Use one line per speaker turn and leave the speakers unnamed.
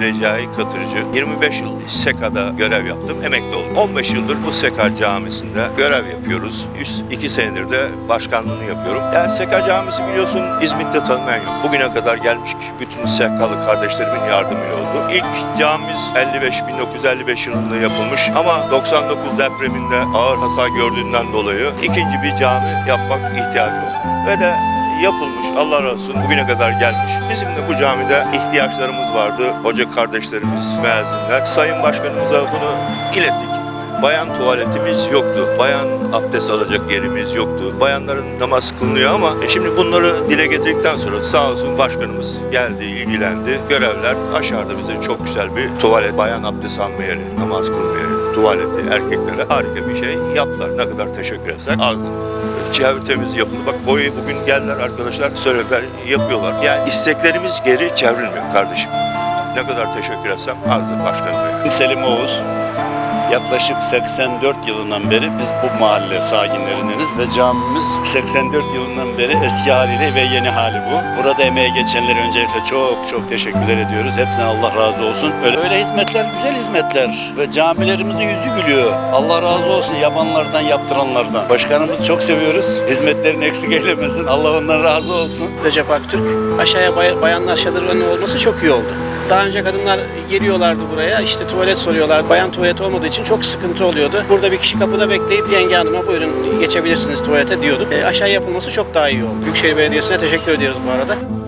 Recai Katırcı. 25 yıl SEKA'da görev yaptım. Emekli oldum. 15 yıldır bu SEKA camisinde görev yapıyoruz. 2 senedir de başkanlığını yapıyorum. Yani SEKA camisi biliyorsun İzmit'te tanımayan yok. Bugüne kadar gelmiş bütün SEKA'lı kardeşlerimin yardımıyla oldu. İlk camimiz 55 1955 yılında yapılmış ama 99 depreminde ağır hasar gördüğünden dolayı ikinci bir cami yapmak ihtiyacı oldu. Ve de yapılmış. Allah razı olsun bugüne kadar gelmiş. Bizim de bu camide ihtiyaçlarımız vardı. Hoca kardeşlerimiz, müezzinler. Sayın Başkanımıza bunu ilettik. Bayan tuvaletimiz yoktu. Bayan abdest alacak yerimiz yoktu. Bayanların namaz kılınıyor ama e şimdi bunları dile getirdikten sonra sağ olsun başkanımız geldi, ilgilendi. Görevler aşağıda bize çok güzel bir tuvalet, bayan abdest alma yeri, namaz kılma yeri, tuvaleti erkeklere harika bir şey yaptılar. Ne kadar teşekkür etsek azdır. Çevre temizliği yapıldı. Bak boyu bugün geldiler arkadaşlar söylediler yapıyorlar. Yani isteklerimiz geri çevrilmiyor kardeşim. Ne kadar teşekkür etsem azdır başkanım.
Selim Oğuz. Yaklaşık 84 yılından beri biz bu mahalle sakinlerindeniz ve camimiz 84 yılından beri eski haliyle ve yeni hali bu. Burada emeğe geçenlere öncelikle çok çok teşekkürler ediyoruz. Hepsine Allah razı olsun. Öyle, öyle hizmetler güzel hizmetler ve camilerimizin yüzü gülüyor. Allah razı olsun yapanlardan yaptıranlardan. Başkanımızı çok seviyoruz. Hizmetlerini eksik eylemesin. Allah ondan razı olsun.
Recep Aktürk. Aşağıya bay- bayanlar şadırvanı olması çok iyi oldu. Daha önce kadınlar geliyorlardı buraya işte tuvalet soruyorlar. Bayan tuvaleti olmadığı için çok sıkıntı oluyordu. Burada bir kişi kapıda bekleyip yenge hanıma buyurun geçebiliriz tuvalete diyorduk. E, aşağı yapılması çok daha iyi oldu. Büyükşehir Belediyesi'ne teşekkür ediyoruz bu arada.